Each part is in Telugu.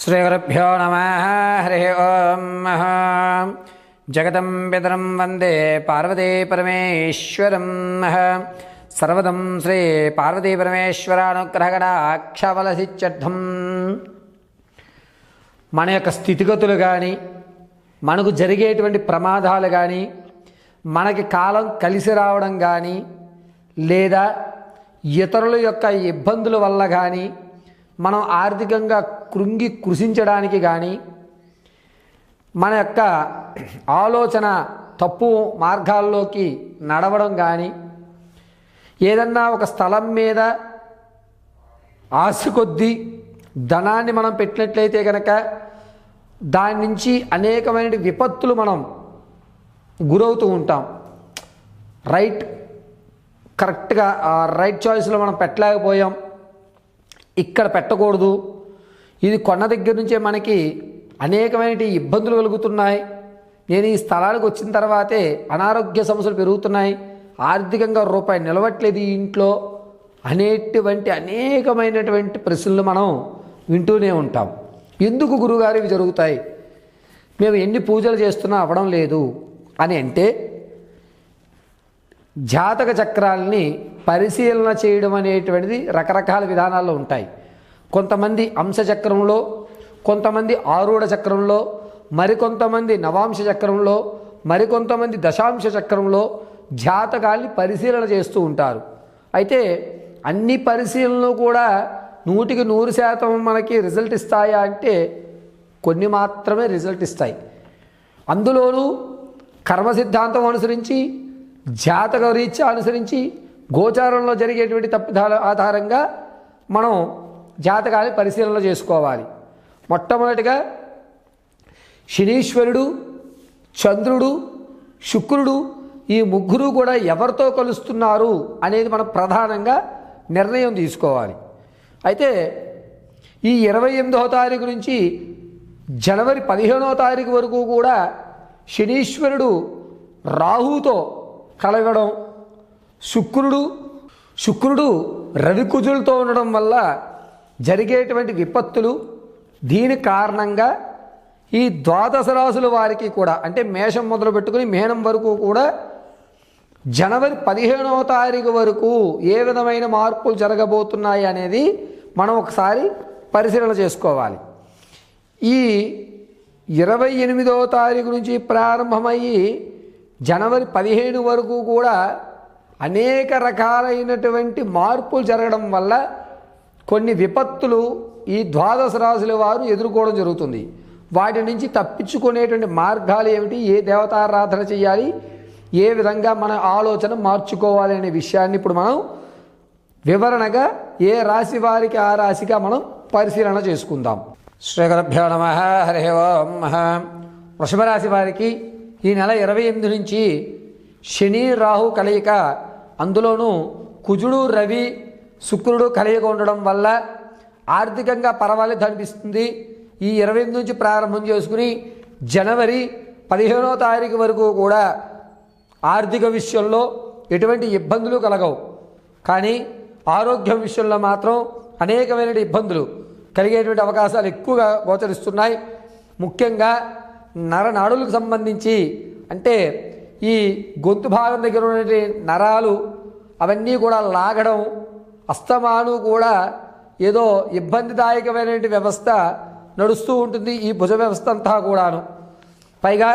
శ్రీగురుభ్యో నమ హరి ఓం జగతం పితరం వందే పార్వతీ పరమేశ్వరం సర్వదం శ్రీ పార్వతీ పరమేశ్వరానుగ్రహగడాక్షవలసిత్యర్థం మన యొక్క స్థితిగతులు కానీ మనకు జరిగేటువంటి ప్రమాదాలు కానీ మనకి కాలం కలిసి రావడం కానీ లేదా ఇతరుల యొక్క ఇబ్బందుల వల్ల కానీ మనం ఆర్థికంగా కృంగి కృషించడానికి కానీ మన యొక్క ఆలోచన తప్పు మార్గాల్లోకి నడవడం కానీ ఏదన్నా ఒక స్థలం మీద ఆశ కొద్దీ ధనాన్ని మనం పెట్టినట్లయితే కనుక దాని నుంచి అనేకమైన విపత్తులు మనం గురవుతూ ఉంటాం. రైట్ కరెక్ట్గా రైట్ చాయిస్లో మనం పెట్టలేకపోయాం. ఇక్కడ పెట్టకూడదు. ఇది కొన్న దగ్గర నుంచే మనకి అనేకమైన ఇబ్బందులు కలుగుతున్నాయి. నేను ఈ స్థలానికి వచ్చిన తర్వాతే అనారోగ్య సమస్యలు పెరుగుతున్నాయి. ఆర్థికంగా రూపాయి నిలవట్లేదు ఈ ఇంట్లో. అనేటువంటి అనేకమైనటువంటి ప్రశ్నలు మనం వింటూనే ఉంటాం. ఎందుకు గురుగారు ఇవి జరుగుతాయి? మేము ఎన్ని పూజలు చేస్తున్నా అవ్వడం లేదు. అని అంటే జాతక చక్రాల్ని పరిశీలన చేయడం అనేటువంటిది రకరకాల విధానాల్లో ఉంటాయి. కొంతమంది అంశచక్రంలో కొంతమంది ఆరూఢ చక్రంలో మరికొంతమంది నవాంశ చక్రంలో మరికొంతమంది దశాంశ చక్రంలో జాతకాల్ని పరిశీలన చేస్తూ ఉంటారు. అయితే అన్ని పరిశీలనలు కూడా నూటికి నూరు శాతం మనకి రిజల్ట్ ఇస్తాయా అంటే కొన్ని మాత్రమే రిజల్ట్ ఇస్తాయి. అందులోనూ కర్మ సిద్ధాంతం అనుసరించి జాతక రీత్యా అనుసరించి గోచారంలో జరిగేటువంటి తప్పిదాల ఆధారంగా మనం జాతకాన్ని పరిశీలన చేసుకోవాలి. మొట్టమొదటిగా శనీశ్వరుడు చంద్రుడు శుక్రుడు ఈ ముగ్గురు కూడా ఎవరితో కలుస్తున్నారు అనేది మనం ప్రధానంగా నిర్ణయం తీసుకోవాలి. అయితే ఈ ఇరవై ఎనిమిదవ తారీఖు నుంచి జనవరి పదిహేనవ తారీఖు వరకు కూడా శనీశ్వరుడు రాహుతో కలగడం శుక్రుడు శుక్రుడు రవికుజులతో ఉండడం వల్ల జరిగేటువంటి విపత్తులు దీని కారణంగా ఈ ద్వాదశ రాసుల వారికి కూడా అంటే మేషం మొదలు పెట్టుకుని మేనం వరకు కూడా జనవరి పదిహేనవ తారీఖు వరకు ఏ విధమైన మార్పులు జరగబోతున్నాయి అనేది మనం ఒకసారి పరిశీలన చేసుకోవాలి. ఈ ఇరవై ఎనిమిదవ తారీఖు నుంచి ప్రారంభమయ్యి జనవరి పదిహేను వరకు కూడా అనేక రకాలైనటువంటి మార్పులు జరగడం వల్ల కొన్ని విపత్తులు ఈ ద్వాదశ రాశుల వారు ఎదుర్కోవడం జరుగుతుంది. వాటి నుంచి తప్పించుకునేటువంటి మార్గాలు ఏమిటి? ఏ దేవతారాధన చేయాలి? ఏ విధంగా మన ఆలోచన మార్చుకోవాలి అనే విషయాన్ని ఇప్పుడు మనం వివరణగా ఏ రాశి వారికి ఆ రాశిగా మనం పరిశీలన చేసుకుందాం. శ్రీగరభ్యో నమ. హరి ఓం. వృషభ రాశి వారికి ఈ నెల ఇరవై ఎనిమిది నుంచి శని రాహు కలయిక. అందులోనూ కుజుడు రవి శుక్రుడు కలియుగ ఉండడం వల్ల ఆర్థికంగా పర్వాలేదు అనిపిస్తుంది. ఈ ఇరవై ఎనిమిది నుంచి ప్రారంభం చేసుకుని జనవరి పదిహేనో తారీఖు వరకు కూడా ఆర్థిక విషయంలో ఎటువంటి ఇబ్బందులు కలగవు. కానీ ఆరోగ్యం విషయంలో మాత్రం అనేకమైన ఇబ్బందులు కలిగేటువంటి అవకాశాలు ఎక్కువగా గోచరిస్తున్నాయి. ముఖ్యంగా నరనాడులకు సంబంధించి అంటే ఈ గొంతు భాగం దగ్గర ఉన్నటువంటి నరాలు అవన్నీ కూడా లాగడం అస్తమాను కూడా ఏదో ఇబ్బందిదాయకమైనటువంటి వ్యవస్థ నడుస్తూ ఉంటుంది ఈ భుజ వ్యవస్థ అంతా కూడాను. పైగా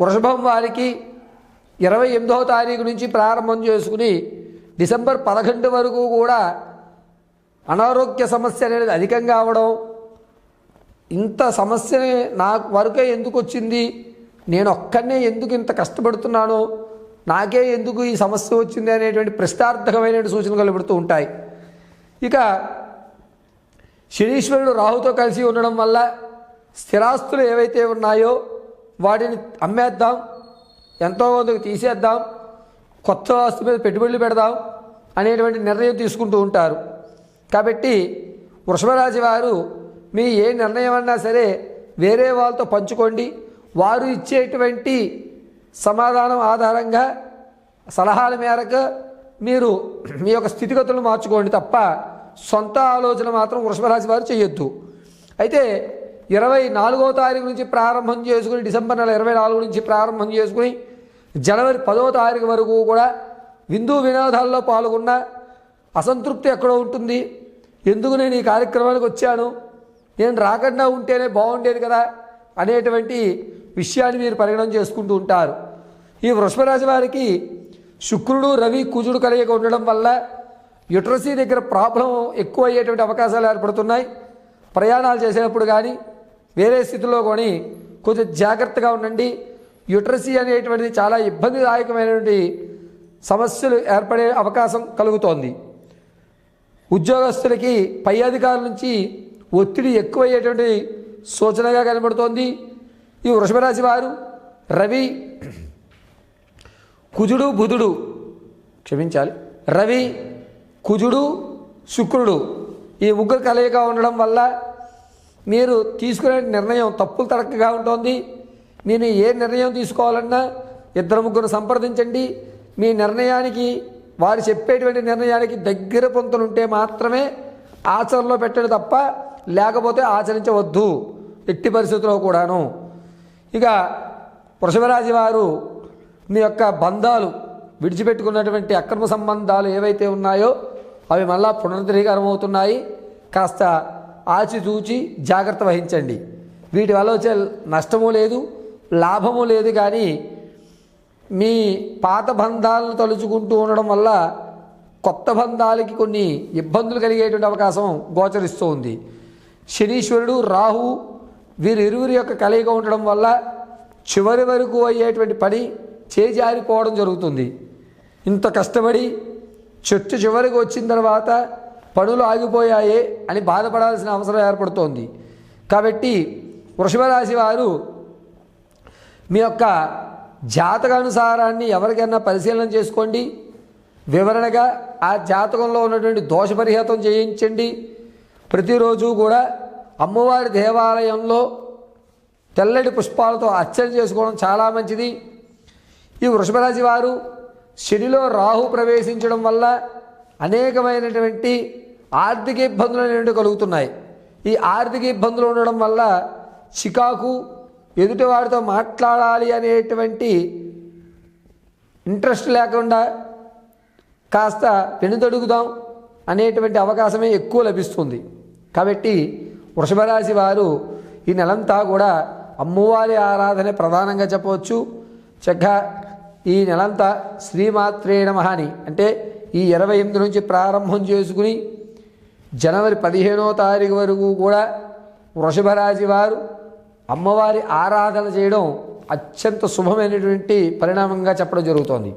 వృషభం వారికి ఇరవై ఎనిమిదవ తారీఖు నుంచి ప్రారంభం చేసుకుని డిసెంబర్ పదకొండు వరకు కూడా అనారోగ్య సమస్య అనేది అధికంగా అవడం ఇంత సమస్యని నాకు వరకే ఎందుకు వచ్చింది నేను ఒక్కనే ఎందుకు ఇంత కష్టపడుతున్నాను నాకే ఎందుకు ఈ సమస్య వచ్చింది అనేటువంటి ప్రశ్నార్థకమైన సూచనలు కలుపుతూ ఉంటాయి. ఇక శనీశ్వరుడు రాహుతో కలిసి ఉండడం వల్ల స్థిరాస్తులు ఏవైతే ఉన్నాయో వాటిని అమ్మేద్దాం ఎంతో కొంతకు తీసేద్దాం కొత్త ఆస్తి మీద పెట్టుబడులు పెడదాం అనేటువంటి నిర్ణయం తీసుకుంటూ ఉంటారు. కాబట్టి వృషభరాజు వారు మీ ఏ నిర్ణయం అన్నా సరే వేరే వాళ్ళతో పంచుకోండి. వారు ఇచ్చేటువంటి సమాధానం ఆధారంగా సలహాల మేరకు మీరు మీ యొక్క స్థితిగతులను మార్చుకోండి తప్ప సొంత ఆలోచన మాత్రం వృషభరాశి వారు చేయొద్దు. అయితే ఇరవై నాలుగో తారీఖు నుంచి ప్రారంభం చేసుకుని డిసెంబర్ నెల ఇరవై నాలుగు నుంచి ప్రారంభం చేసుకుని జనవరి పదో తారీఖు వరకు కూడా విందు వినోదాల్లో పాల్గొన్న అసంతృప్తి ఎక్కడో ఉంటుంది. ఎందుకు నేను ఈ కార్యక్రమానికి వచ్చాను? నేను రాకుండా ఉంటేనే బాగుండేది కదా అనేటువంటి విషయాన్ని మీరు పరిగణన చేసుకుంటూ ఉంటారు. ఈ వృషభ వారికి శుక్రుడు రవి కుజుడు కలయిక ఉండడం వల్ల యుట్రసీ దగ్గర ప్రాబ్లం ఎక్కువ అయ్యేటువంటి అవకాశాలు ఏర్పడుతున్నాయి. ప్రయాణాలు చేసేటప్పుడు కానీ వేరే స్థితిలో కానీ కొంచెం జాగ్రత్తగా ఉండండి. యుట్రసీ అనేటువంటిది చాలా ఇబ్బందిదాయకమైనటువంటి సమస్యలు ఏర్పడే అవకాశం కలుగుతోంది. ఉద్యోగస్తులకి పై అధికారుల నుంచి ఒత్తిడి ఎక్కువయ్యేటువంటి సూచనగా కనబడుతోంది. ఈ వృషభరాశి వారు రవి కుజుడు బుధుడు. క్షమించాలి. రవి కుజుడు శుక్రుడు. ఈ ముగ్గురు కలయిక ఉండడం వల్ల మీరు తీసుకునే నిర్ణయం తప్పులు తడకగా ఉంటుంది. మీరు ఏ నిర్ణయం తీసుకోవాలన్నా ఇద్దరు ముగ్గురు సంప్రదించండి. మీ నిర్ణయానికి వారు చెప్పేటువంటి నిర్ణయానికి దగ్గర పొంతలుంటే మాత్రమే ఆచరణలో పెట్టడం తప్ప లేకపోతే ఆచరించవద్దు. ఎట్టి పరిస్థితుల్లో కూడాను. ఇక వృషభరాశి వారు మీ యొక్క బంధాలు విడిచిపెట్టుకున్నటువంటి అక్రమ సంబంధాలు ఏవైతే ఉన్నాయో అవి మళ్ళా పునరుద్ధరీకరం అవుతున్నాయి కాస్త ఆచితూచి జాగ్రత్త వహించండి. వీటి వల్ల వచ్చే నష్టము లేదు లాభము లేదు కానీ మీ పాత బంధాలను తలుచుకుంటూ ఉండడం వల్ల కొత్త బంధాలకి కొన్ని ఇబ్బందులు కలిగేటువంటి అవకాశం గోచరిస్తూ ఉంది. శనీశ్వరుడు రాహు వీరిరువురి యొక్క కలయిక ఉండడం వల్ల చివరి వరకు అయ్యేటువంటి పని చేజారిపోవడం జరుగుతుంది. ఇంత కష్టపడి చెట్టు చివరికి వచ్చిన తర్వాత పనులు ఆగిపోయాయే అని బాధపడాల్సిన అవసరం ఏర్పడుతోంది. కాబట్టి వృషభ రాశి వారు మీ యొక్క జాతకానుసారాన్ని ఎవరికైనా పరిశీలన చేసుకోండి. వివరణగా ఆ జాతకంలో ఉన్నటువంటి దోష పరిహతం చేయించండి. ప్రతిరోజు కూడా అమ్మవారి దేవాలయంలో తెల్లటి పుష్పాలతో అర్చన చేసుకోవడం చాలా మంచిది. ఈ వృషభరాశి వారు శనిలో రాహు ప్రవేశించడం వల్ల అనేకమైనటువంటి ఆర్థిక ఇబ్బందులు అనేవి కలుగుతున్నాయి. ఈ ఆర్థిక ఇబ్బందులు ఉండడం వల్ల చికాకు ఎదుటివారితో మాట్లాడాలి అనేటువంటి ఇంట్రెస్ట్ లేకుండా కాస్త వెనుదడుగుదాం అనేటువంటి అవకాశమే ఎక్కువ లభిస్తుంది. కాబట్టి వృషభరాశి వారు ఈ నెలంతా కూడా అమ్మవారి ఆరాధన ప్రధానంగా చెప్పవచ్చు. చక్కగా ఈ నెలంతా శ్రీమాత్రే నమ అని. అంటే ఈ ఇరవై ఎనిమిది నుంచి ప్రారంభం చేసుకుని జనవరి పదిహేనో తారీఖు వరకు కూడా వృషభరాశి వారు అమ్మవారి ఆరాధన చేయడం అత్యంత శుభమైనటువంటి పరిణామంగా చెప్పడం జరుగుతోంది.